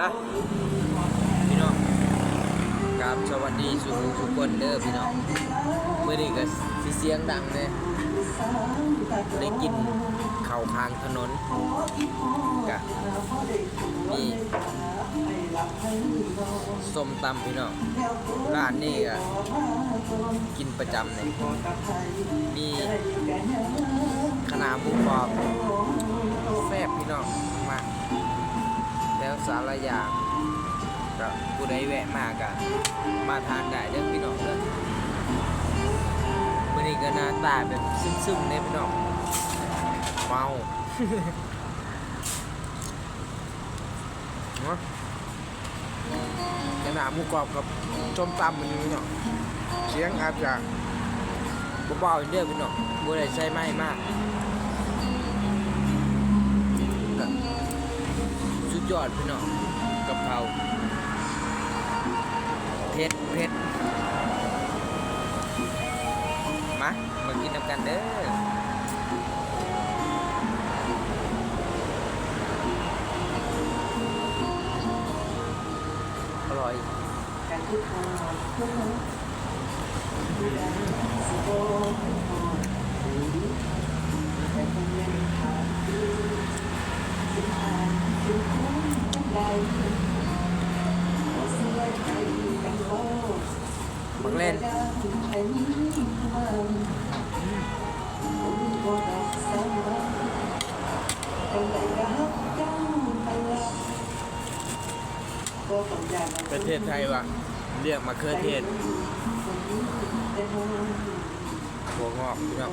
อะพี่น้องกราบสวัสดีสู่ทุกคนเด้อพี่น้องเมื่อนี้ก็สิเสียงดังเลยได้กินข้าวทางถนนกะมีส้มตำพี่น้องร้านนี้ก็กินประจำเลยมีขนาหมูกรอบ สารยางก็ผู้ใดแวะมากะมาทานได้เด้อพี่น้องเด้อวันนี้ก็หน้าตาแบบซึมๆเนี่ยพี่น้องเมาเนาะขนาดหมูกรอบกับส้มตำมันนี่เนาะเสียงอาจจะเบาๆเด้อพี่น้องบ่ได้ใช้ไม้มาก อดพี่น้องกับเขาเผ็ดเผ็ดมามากินน้ำกันเด้ออร่อย มักเล่นประเทศไทยว่ะ เรียกมะเขือเทศหัวงอกพี่น้อง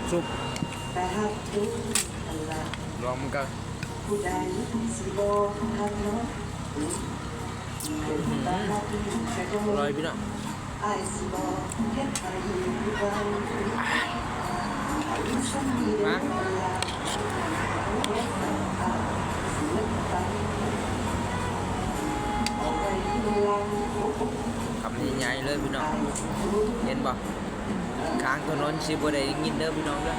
ำซุปลองมันก็อร่อยพี่น้องมา เลยพี่น้อง เห็นบ่ข้างถนนชิบ่ได้ยินเด้อพี่น้องเด้อ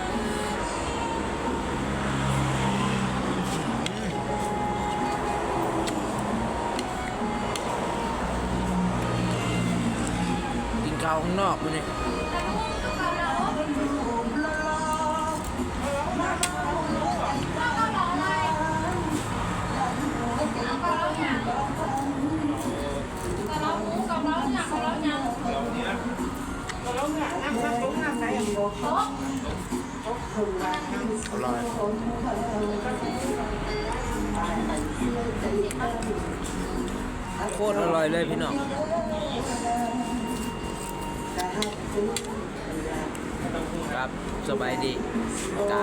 กินข้าวข้างนอกมื้อนี้อร่อย โคตรอร่อยเลยพี่น้องครับสบายดีกะ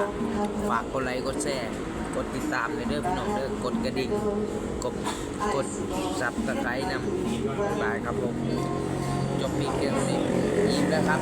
ฝากกดไลค์กดแชร์กดติดตามเลยเด้อพี่น้องเด้อกดกระดิ่งกดกดซับตะไคร้นำบายบายครับผมจบมีเพียงเท่านี้ยิ้มแล้วครับ